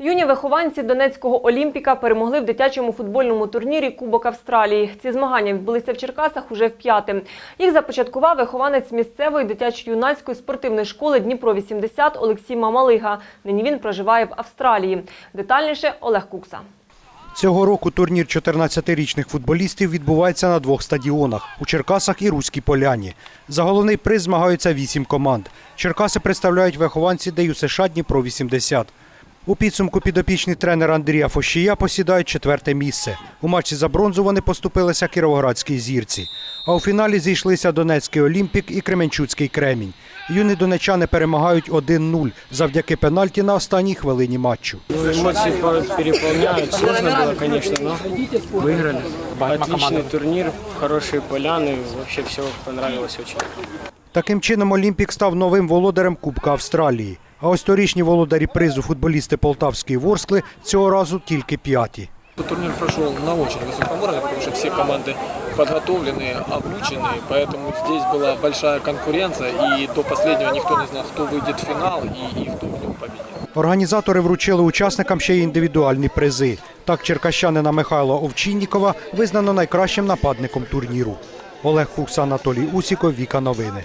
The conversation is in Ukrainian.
Юні вихованці Донецького Олімпіка перемогли в дитячому футбольному турнірі Кубок Австралії. Ці змагання відбулися в Черкасах уже вп'яте. Їх започаткував вихованець місцевої дитячо-юнацької спортивної школи Дніпро-80 Олексій Мамалига. Нині він проживає в Австралії. Детальніше Олег Кукса. Цього року турнір 14-річних футболістів відбувається на двох стадіонах – у Черкасах і Руській Поляні. За головний приз змагаються вісім команд. Черкаси представляють вихованці ДЮСШ США Дніпро-80. У підсумку підопічний тренер Андрія Фощія посідають четверте місце. У матчі за бронзу вони поступилися Кіровоградській зірці. А у фіналі зійшлися Донецький Олімпік і Кременчуцький Кремінь. Юні донечани перемагають 1-0 завдяки пенальті на останній хвилині матчу. Ну, эмоции по- переполняют. Сложно было, конечно, но выиграли. Отличный турнир, хорошие поляны. Вообще все понравилось очень. Таким чином, Олімпік став новим володарем Кубка Австралії. А ось торічні володарі призу футболісти Полтавської Ворскли цього разу тільки п'яті. Турнир прошел на очень высоком уровне, потому что все команды подготовленные, обученные, поэтому здесь была большая конкуренция, и до последнего никто не знал, кто выйдет в финал и, и кто в нем победит. Організатори вручили учасникам ще й індивідуальні призи. Так, черкащанина Михайла Овчиннікова визнано найкращим нападником турніру. Олег Кукса, Анатолій Усіков, Віка Новини.